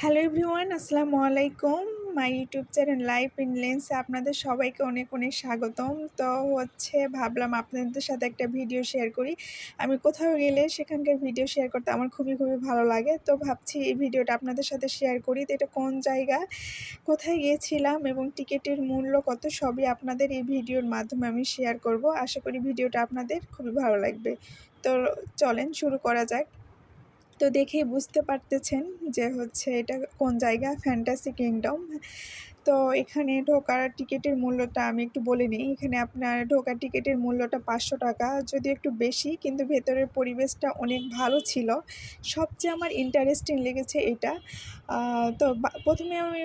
Hello everyone আসসালামু আলাইকুম my YouTube channel life in লেন্সে আপনাদের সবাইকে অনেক অনেক স্বাগতম। তো হচ্ছে, ভাবলাম আপনাদের সাথে একটা ভিডিও শেয়ার করি। আমি কোথাও গেলে সেখানকার ভিডিও শেয়ার করতে আমার খুবই খুবই ভালো লাগে। তো ভাবছি এই ভিডিওটা আপনাদের সাথে শেয়ার করি তো এটা কোন জায়গা, কোথায় গিয়েছিলাম এবং টিকিটের মূল্য কত, সবই আপনাদের এই ভিডিওর মাধ্যমে আমি শেয়ার করব। আশা করি ভিডিওটা আপনাদের খুবই ভালো লাগবে। তো চলেন, শুরু করা যাক। তো দেখেই বুঝতে পারতেছেন যে হচ্ছে এটা কোন জায়গা? ফ্যান্টাসি কিংডম তো এখানে ঢোকার টিকিটের মূল্যটা আমি একটু বলে নিই। এখানে আপনার ঢোকার টিকিটের মূল্যটা পাঁচশো টাকা যদি একটু বেশি, কিন্তু ভেতরের পরিবেশটা অনেক ভালো ছিল। সবচেয়ে আমার ইন্টারেস্টিং লেগেছে এটা। তো প্রথমে আমি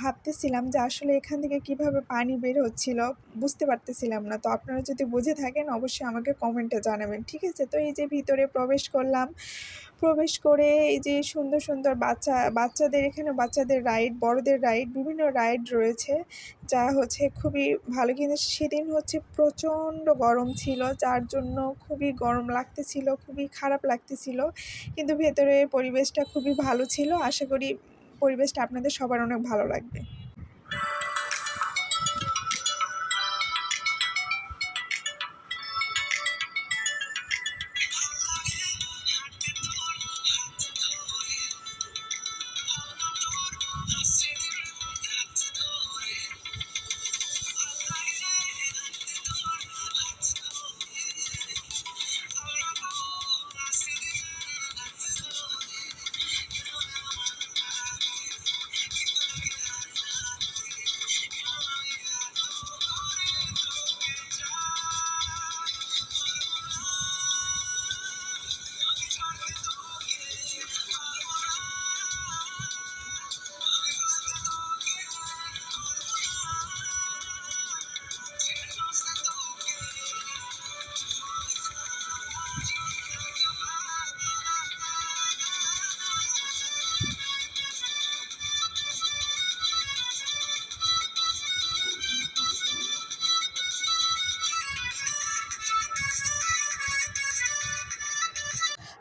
ভাবতেছিলাম যে আসলে এখান থেকে কীভাবে পানি বের হচ্ছিল, বুঝতে পারতেছিলাম না। তো আপনারা যদি বুঝে থাকেন, অবশ্যই আমাকে কমেন্টে জানাবেন, ঠিক আছে? তো এই যে ভিতরে প্রবেশ করলাম প্রবেশ করে এই যে সুন্দর সুন্দর বাচ্চা, বাচ্চাদের এখানে বাচ্চাদের রাইড বড়দের রাইড বিভিন্ন রাইড রয়েছে, যা হচ্ছে খুবই ভালো। কিন্তু সেদিন হচ্ছে প্রচণ্ড গরম ছিল, যার জন্য খুবই গরম লাগতেছিল, খুবই খারাপ লাগতেছিল। কিন্তু ভেতরে পরিবেশটা খুবই ভালো ছিল। আশা করি পরিবেশটা আপনাদের সবার অনেক ভালো লাগবে।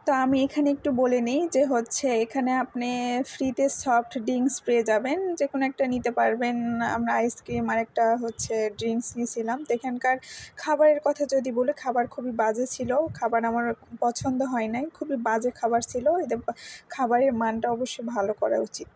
তো আমি এখানে একটু বলে নিই যে হচ্ছে এখানে আপনি ফ্রিতে সফট ড্রিঙ্কস পেয়ে যাবেন যে কোনো একটা নিতে পারবেন। আমরা আইসক্রিম আর একটা হচ্ছে ড্রিঙ্কস নিয়েছিলাম। তো এখানকার খাবারের কথা যদি বলি, খাবার খুবই বাজে ছিল। খাবার আমার পছন্দ হয় নাই। খুবই বাজে খাবার ছিল। এদের খাবারের মানটা অবশ্যই ভালো করা উচিত।